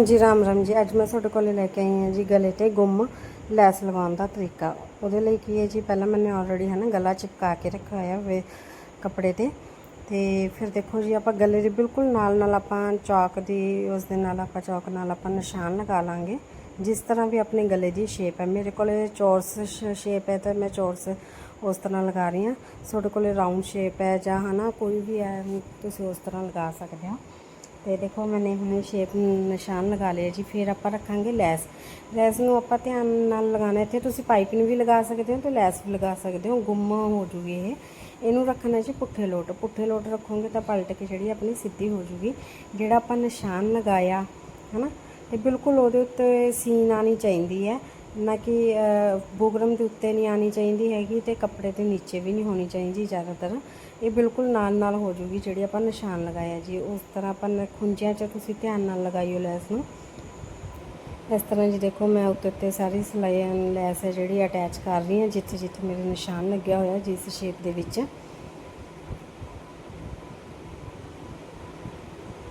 ਹਾਂਜੀ, ਰਾਮ ਰਾਮ ਜੀ। ਅੱਜ ਮੈਂ ਤੁਹਾਡੇ ਕੋਲ ਲੈ ਕੇ ਆਈ ਹਾਂ ਜੀ ਗਲੇ ਤੇ ਗੁੰਮ, ਲੈਸ ਲਗਾਉਣ ਦਾ ਤਰੀਕਾ। ਉਹਦੇ ਲਈ ਕੀ ਹੈ ਜੀ, ਪਹਿਲਾਂ ਮੈਨੇ ਆਲਰੇਡੀ ਹੈ ਨਾ ਗਲਾ ਚਿਪਕਾ ਕੇ ਰੱਖਿਆ ਹੋਇਆ ਵੇ ਕੱਪੜੇ ਤੇ। ਤੇ ਫਿਰ ਦੇਖੋ ਜੀ, ਆਪਾਂ ਗਲੇ ਦੇ ਬਿਲਕੁਲ ਨਾਲ ਨਾਲ ਆਪਾਂ ਚੌਕ ਦੀ, ਉਸ ਦੇ ਨਾਲ ਆਪਾਂ ਚੌਕ ਨਾਲ ਆਪਾਂ ਨਿਸ਼ਾਨ ਲਗਾ ਲਾਂਗੇ। ਜਿਸ ਤਰ੍ਹਾਂ ਵੀ ਆਪਣੇ ਗਲੇ ਦੀ ਸ਼ੇਪ ਹੈ। ਮੇਰੇ ਕੋਲੇ ਚੌਰਸ ਸ਼ੇਪ ਹੈ ਤਾਂ ਮੈਂ ਚੌਰਸ ਉਸ ਤਰ੍ਹਾਂ ਲਗਾ ਰਹੀ ਹਾਂ। ਤੁਹਾਡੇ ਕੋਲੇ ਰਾਉਂਡ ਸ਼ੇਪ ਹੈ ਜਾਂ ਹਨਾ ਕੋਈ ਵੀ ਹੈ, ਤੁਸੀਂ ਉਸ ਤਰ੍ਹਾਂ ਲਗਾ ਸਕਦੇ ਹੋ। ਤੇ ਦੇਖੋ ਮੈਨੇ ਹੁਣ ਸ਼ੇਪ ਨਿਸ਼ਾਨ ਲਗਾ ਲਿਆ ਜੀ, ਫਿਰ ਆਪਾਂ ਰੱਖਾਂਗੇ ਲੈਸ। ਲੈਸ ਨੂੰ ਆਪਾਂ ਧਿਆਨ ਨਾਲ ਲਗਾਉਣਾ, ਇੱਥੇ ਤੁਸੀਂ ਪਾਈਪਿੰਗ ਵੀ ਲਗਾ ਸਕਦੇ ਹੋ ਤੇ ਲੈਸ ਵੀ ਲਗਾ ਸਕਦੇ ਹੋ, ਗੁੰਮ ਹੋ ਜੂਗੀ ਇਹ। ਇਹਨੂੰ ਰੱਖਣਾ ਜੀ ਪੁੱਠੇ ਲੋਟ ਪੁੱਠੇ ਲੋਟ ਰੱਖੋਗੇ ਤਾਂ ਪਲਟ ਕੇ ਜਿਹੜੀ ਆਪਣੀ ਸਿੱਧੀ ਹੋ ਜੂਗੀ। ਜਿਹੜਾ ਆਪਾਂ ਨਿਸ਼ਾਨ ਲਗਾਇਆ, ਹਨਾ? ਤੇ ਬਿਲਕੁਲ ਉਹਦੇ ਉੱਤੇ ਸੀਨ ਆਣੀ ਚਾਹੀਦੀ ਹੈ। ਨਾ ਕਿ ਅ, ਦੇ ਉੱਤੇ ਨਹੀਂ ਆਣੀ ਚਾਹੀਦੀ ਹੈਗੀ ਤੇ ਕੱਪੜੇ ਦੇ ਨੀਚੇ ਵੀ ਨਹੀਂ ਹੋਣੀ ਚਾਹੀਦੀ ਜ਼ਿਆਦਾਤਰ। ਇਹ ਬਿਲਕੁਲ ਨਾਲ ਨਾਲ ਹੋ ਜੂਗੀ ਜਿਹੜੀ ਆਪਾਂ ਨਿਸ਼ਾਨ ਲਗਾਇਆ ਜੀ। ਉਸ ਤਰ੍ਹਾਂ ਆਪਾਂ ਨ- ਖੁੰਝਿਆਂ 'ਚ ਤੁਸੀਂ ਧਿਆਨ ਨਾਲ ਲਗਾਈਓ ਲੈਸ ਨੂੰ। ਇਸ ਤਰ੍ਹਾਂ ਜੀ ਦੇਖੋ ਮੈਂ ਉੱਤੇ ਉੱਤੇ ਸਾਰੀ ਸਿਲਾਈ ਲੈਸ ਹੈ ਜਿਹੜੀ ਅਟੈਚ ਕਰ ਰਹੀ ਹਾਂ ਜਿੱਥੇ ਜਿੱਥੇ ਮੇਰੇ ਨਿਸ਼ਾਨ ਲੱਗਿਆ ਹੋਇਆ ਜਿਸ ਸ਼ੇਪ ਦੇ ਵਿੱਚ।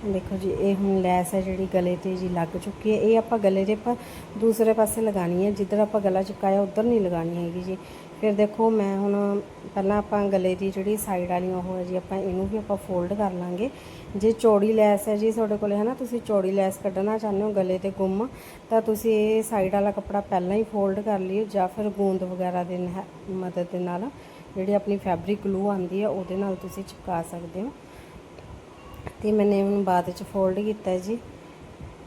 ਦੇਖੋ ਜੀ, ਇਹ ਹੁਣ ਲੈਸ ਹੈ ਜਿਹੜੀ ਗਲੇ ਤੇ ਜੀ ਲੱਗ ਚੁੱਕੀ ਹੈ। ਇਹ ਆਪਾਂ ਗਲੇ ਦੇ ਪਰ ਦੂਸਰੇ ਪਾਸੇ ਲਗਾਣੀ ਹੈ। ਜਿੱਧਰ ਆਪਾਂ ਗਲਾ ਚੁਕਾਇਆ, ਉਧਰ ਨਹੀਂ ਲਗਾਣੀ ਹੈਗੀ ਜੀ। ਫਿਰ ਦੇਖੋ, ਮੈਂ ਹੁਣ ਪਹਿਲਾਂ ਆਪਾਂ ਗਲੇ ਦੀ ਜਿਹੜੀ ਸਾਈਡ ਵਾਲੀ ਉਹ ਹੈ ਜੀ, ਆਪਾਂ ਇਹਨੂੰ ਵੀ ਆਪਾਂ ਫੋਲਡ ਕਰ ਲਾਂਗੇ। ਜੇ ਚੌੜੀ ਲੈਸ ਹੈ ਜੀ ਤੁਹਾਡੇ ਕੋਲੇ ਹੈ ਨਾ ਤੁਸੀਂ ਚੌੜੀ ਲੈਸ ਕੱਢਣਾ ਚਾਹੁੰਦੇ ਹੋ ਗਲੇ ਤੇ ਗੁੰਮ, ਤਾਂ ਤੁਸੀਂ ਇਹ ਸਾਈਡ ਵਾਲਾ ਕੱਪੜਾ ਪਹਿਲਾਂ ਹੀ ਫੋਲਡ ਕਰ ਲਿਓ ਜਾਂ ਫਿਰ ਗੂੰਦ ਵਗੈਰਾ ਦੇ ਨਹ- ਮਦਦ ਦੇ ਨਾਲ, ਜਿਹੜੀ ਆਪਣੀ ਫੈਬਰਿਕ ਗਲੂ ਆਉਂਦੀ ਹੈ, ਉਹਦੇ ਨਾਲ ਤੁਸੀਂ ਚਿਪਕਾ ਸਕਦੇ ਹੋ। ਤੇ ਮੈਨੇ ਹੁਣ ਬਾਅਦ ਵਿੱਚ ਫੋਲਡ ਕੀਤਾ ਜੀ।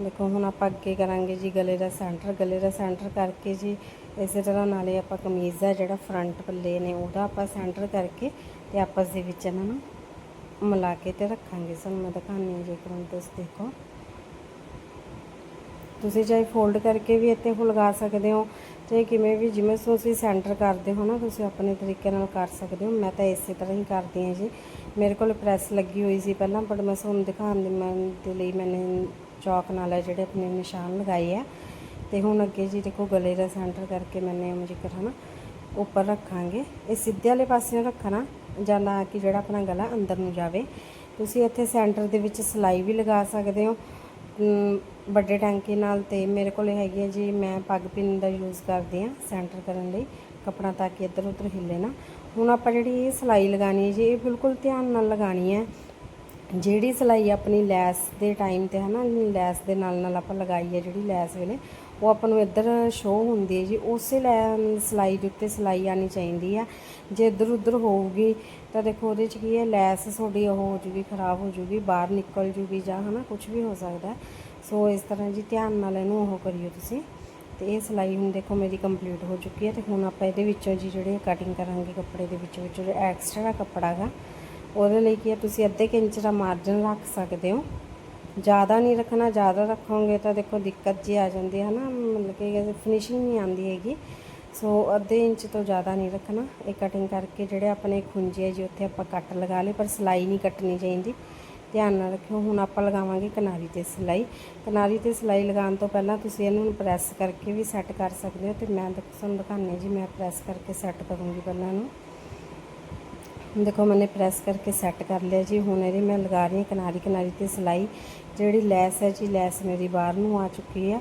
ਦੇਖੋ, ਹੁਣ ਆਪਾਂ ਅੱਗੇ ਕਰਾਂਗੇ ਜੀ ਗਲੇ ਦਾ ਸੈਂਟਰ ਗਲੇ ਦਾ ਸੈਂਟਰ ਕਰਕੇ ਜੀ, ਇਸੇ ਤਰ੍ਹਾਂ ਨਾਲੇ ਆਪਾਂ ਕਮੀਜ਼ ਦਾ ਜਿਹੜਾ ਫਰੰਟ ਪੱਲੇ ਨੇ ਉਹਦਾ ਆਪਾਂ ਸੈਂਟਰ ਕਰਕੇ ਤੇ ਆਪਸ ਦੇ ਵਿੱਚ ਇਹਨਾਂ ਨੂੰ ਮਿਲਾ ਕੇ ਤੇ ਰੱਖਾਂਗੇ। ਸਾਨੂੰ ਮੈਂ ਦਿਖਾਉਂਦੀ ਹਾਂ ਜੇਕਰ ਹੁਣ ਤੁਸੀਂ ਦੇਖੋ। ਤੁਸੀਂ ਚਾਹੇ ਫੋਲਡ ਕਰਕੇ ਵੀ ਇੱਥੇ ਉਹ ਲਗਾ ਸਕਦੇ ਹੋ ਤੇ ਕਿਵੇਂ ਵੀ ਜਿਵੇਂ ਤੁਸੀਂ ਸੈਂਟਰ ਕਰਦੇ ਹੋ ਨਾ, ਤੁਸੀਂ ਆਪਣੇ ਤਰੀਕੇ ਨਾਲ ਕਰ ਸਕਦੇ ਹੋ। ਮੈਂ ਤਾਂ ਇਸੇ ਤਰ੍ਹਾਂ ਹੀ ਕਰਦੀ ਹਾਂ ਜੀ। ਮੇਰੇ ਕੋਲ ਪ੍ਰੈਸ ਲੱਗੀ ਹੋਈ ਸੀ ਪਹਿਲਾਂ ਬਟ ਮੈਂ ਤੁਹਾਨੂੰ ਦਿਖਾਉਣ ਦੇ ਮੈਂ ਦੇ ਲਈ ਮੈਨੇ ਚੌਕ ਨਾਲ ਹੈ ਜਿਹੜੇ ਆਪਣੇ ਨਿਸ਼ਾਨ ਲਗਾਏ ਆ। ਤੇ ਹੁਣ ਅੱਗੇ ਜੀ ਦੇਖੋ ਗਲੇ ਦਾ ਸੈਂਟਰ ਕਰਕੇ ਮੈਨੇ ਜ਼ਿਕਰ ਹੈ ਨਾ ਉੱਪਰ ਰੱਖਾਂਗੇ। ਇਹ ਸਿੱਧੇ ਵਾਲੇ ਪਾਸੇ ਰੱਖਣਾ, ਜਾਂ ਨਾ ਕਿ ਜਿਹੜਾ ਆਪਣਾ ਗਲਾ ਅੰਦਰ ਨੂੰ ਜਾਵੇ। ਤੁਸੀਂ ਇੱਥੇ ਸੈਂਟਰ ਦੇ ਵਿੱਚ ਸਿਲਾਈ ਵੀ ਲਗਾ ਸਕਦੇ ਹੋ। ਵੱਡੇ ਟਾਂਕੇ ਨਾਲ ਤੇ ਮੇਰੇ ਕੋਲ ਹੈਗੀ ਹੈ ਜੀ, ਮੈਂ ਪੱਗ ਪਿੰਨ ਦਾ ਯੂਜ਼ ਕਰਦੀ ਹਾਂ ਸੈਂਟਰ ਕਰਨ ਲਈ, ਕਪੜਾ ਤਾਂ ਕਿ ਇੱਧਰ ਉੱਧਰ ਹਿੱਲੇ ਨਾ। ਹੁਣ ਆਪਾਂ ਜਿਹੜੀ ਇਹ ਸਿਲਾਈ ਲਗਾਣੀ ਹੈ ਜੀ, ਇਹ ਬਿਲਕੁਲ ਧਿਆਨ ਨਾਲ ਲਗਾਣੀ ਹੈ। ਜਿਹੜੀ ਸਿਲਾਈ ਆਪਣੀ ਲੈਸ ਦੇ ਟਾਈਮ ਤੇ ਹਨਾ ਲੈਸ ਦੇ ਨਾਲ ਨਾਲ ਆਪਾਂ ਲਗਾਈ ਹੈ ਜਿਹੜੀ ਲੈਸ ਵੇਲੇ ਉਹ ਆਪਾਂ ਨੂੰ ਇੱਧਰ ਸ਼ੋ ਹੁੰਦੀ ਹੈ ਜੀ, ਉਸੇ ਲੈ ਸਿਲਾਈ ਦੇ ਉੱਤੇ ਸਿਲਾਈ ਆਣੀ ਚਾਹੀਦੀ ਆ। ਜੇ ਇੱਧਰ ਉੱਧਰ ਹੋਊਗੀ, ਤਾਂ ਦੇਖੋ ਉਹਦੇ 'ਚ ਕੀ ਹੈ, ਲੈਸ ਤੁਹਾਡੀ ਉਹ ਹੋ ਜੂਗੀ, ਖਰਾਬ ਹੋ ਜੂਗੀ, ਬਾਹਰ ਨਿਕਲ ਜੂਗੀ ਜਾਂ ਹਨਾ ਕੁਝ ਵੀ ਹੋ ਸਕਦਾ ਸੋ ਇਸ ਤਰ੍ਹਾਂ ਜੀ ਧਿਆਨ ਨਾਲ ਇਹਨੂੰ ਉਹ ਕਰਿਓ ਤੁਸੀਂ। ਤੇ ਇਹ ਸਿਲਾਈ ਹੁਣ ਦੇਖੋ ਮੇਰੀ ਕੰਪਲੀਟ ਹੋ ਚੁੱਕੀ ਹੈ ਤੇ ਹੁਣ ਆਪਾਂ ਇਹਦੇ ਵਿੱਚੋਂ ਜੀ ਜਿਹੜੇ ਕਟਿੰਗ ਕਰਾਂਗੇ ਕੱਪੜੇ ਦੇ ਵਿੱਚੋਂ ਵਿੱਚੋਂ ਜਿਹੜਾ ਐਕਸਟਰਾ ਕੱਪੜਾ ਹੈਗਾ ਉਹਦੇ ਲਈ ਕੀ ਹੈ, ਤੁਸੀਂ ਅੱਧੇ ਕੁ ਇੰਚ ਦਾ ਮਾਰਜਨ ਰੱਖ ਸਕਦੇ ਹੋ। ਜ਼ਿਆਦਾ ਨਹੀਂ ਰੱਖਣਾ, ਜ਼ਿਆਦਾ ਰੱਖੋਗੇ ਤਾਂ ਦੇਖੋ ਦਿੱਕਤ ਜੀ ਆ ਜਾਂਦੀ ਹੈ ਨਾ, ਮਤਲਬ ਕਿ ਫਿਨਿਸ਼ਿੰਗ ਨਹੀਂ ਆਉਂਦੀ ਹੈਗੀ। ਸੋ ਅੱਧੇ ਇੰਚ ਤੋਂ ਜ਼ਿਆਦਾ ਨਹੀਂ ਰੱਖਣਾ। ਇਹ ਕਟਿੰਗ ਕਰਕੇ ਜਿਹੜੇ ਆਪਣੇ ਖੁੰਝੇ ਜੀ, ਉੱਥੇ ਆਪਾਂ ਕੱਟ ਲਗਾ ਲਏ, ਪਰ ਸਿਲਾਈ ਨਹੀਂ ਕੱਟਣੀ ਚਾਹੀਦੀ। ਧਿਆਨ ਨਾਲ ਰੱਖਿਓ, ਹੁਣ ਆਪਾਂ ਲਗਾਵਾਂਗੇ ਕਿਨਾਰੀ ਤੇ ਸਿਲਾਈ। ਕਿਨਾਰੀ ਤੇ ਸਿਲਾਈ ਲਗਾਉਣ ਤੋਂ ਪਹਿਲਾਂ ਤੁਸੀਂ ਇਹਨੂੰ ਪ੍ਰੈਸ ਕਰਕੇ ਵੀ ਸੈੱਟ ਕਰ ਸਕਦੇ ਹੋ ਤੇ ਮੈਂ ਤੁਹਾਨੂੰ ਦਿਖਾਉਂਦੀ ਜੀ, ਮੈਂ ਪ੍ਰੈਸ ਕਰਕੇ ਸੈੱਟ ਕਰੂੰਗੀ ਪਹਿਲਾਂ ਇਹਨੂੰ। ਦੇਖੋ ਮੈंने ਪ੍ਰੈਸ ਕਰਕੇ ਸੈੱਟ ਕਰ ਲਿਆ ਜੀ, ਹੁਣ ਇਹਦੀ ਮੈਂ ਲਗਾ ਰਹੀ ਹਾਂ ਕਿਨਾਰੀ ਕਿਨਾਰੀ ਤੇ ਸਿਲਾਈ, ਜਿਹੜੀ ਲੈਸ ਹੈ ਜੀ, ਲੈਸ ਮੇਰੀ ਬਾਹਰ ਨੂੰ ਆ ਚੁੱਕੀ ਆ।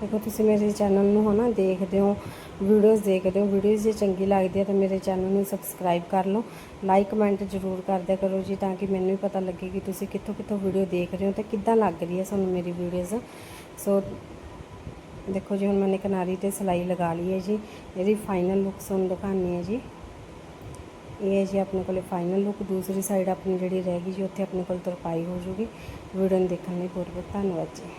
ਦੇਖੋ ਤੁਸੀਂ ਮੇਰੇ ਚੈਨਲ ਨੂੰ ਹਨਾ ਦੇਖਦੇ ਹੋ ਵੀਡੀਓਜ਼ ਦੇਖਦੇ ਹੋ ਵੀਡੀਓਜ਼ ਜੇ ਚੰਗੀ ਲੱਗਦੀ ਹੈ ਤਾਂ ਮੇਰੇ ਚੈਨਲ ਨੂੰ ਸਬਸਕ੍ਰਾਈਬ ਕਰ ਲਓ। ਲਾਈਕ ਕਮੈਂਟ ਜ਼ਰੂਰ ਕਰਦਿਆ ਕਰੋ ਜੀ, ਤਾਂ ਕਿ ਮੈਨੂੰ ਵੀ ਪਤਾ ਲੱਗੇ ਕਿ ਤੁਸੀਂ ਕਿੱਥੋਂ ਕਿੱਥੋਂ ਵੀਡੀਓ ਦੇਖ ਰਹੇ ਹੋ ਤੇ ਕਿੱਦਾਂ ਲੱਗ ਰਹੀ ਹੈ ਤੁਹਾਨੂੰ ਮੇਰੀ ਵੀਡੀਓਜ਼ ਸੋ ਦੇਖੋ ਜੀ, ਹੁਣ ਮੈਨੇ ਕਿਨਾਰੀ ਤੇ ਸਿਲਾਈ ਲਗਾ ਲਈ ਹੈ ਜੀ। ਇਹਦੀ ਫਾਈਨਲ ਲੁੱਕ ਤੁਹਾਨੂੰ ਦਿਖਾਉਣੀ ਹੈ ਜੀ। ਇਹ ਹੈ ਜੀ ਆਪਣੇ ਕੋਲੇ ਫਾਈਨਲ ਲੁੱਕ ਦੂਸਰੀ ਸਾਈਡ ਆਪਣੀ ਜਿਹੜੀ ਰਹਿ ਗਈ ਜੀ, ਉੱਥੇ ਆਪਣੇ ਕੋਲ ਤਰਪਾਈ ਹੋ ਜੂਗੀ। ਵੀਡੀਓ ਦੇਖਣ ਲਈ ਬਹੁਤ ਬਹੁਤ ਧੰਨਵਾਦ ਜੀ।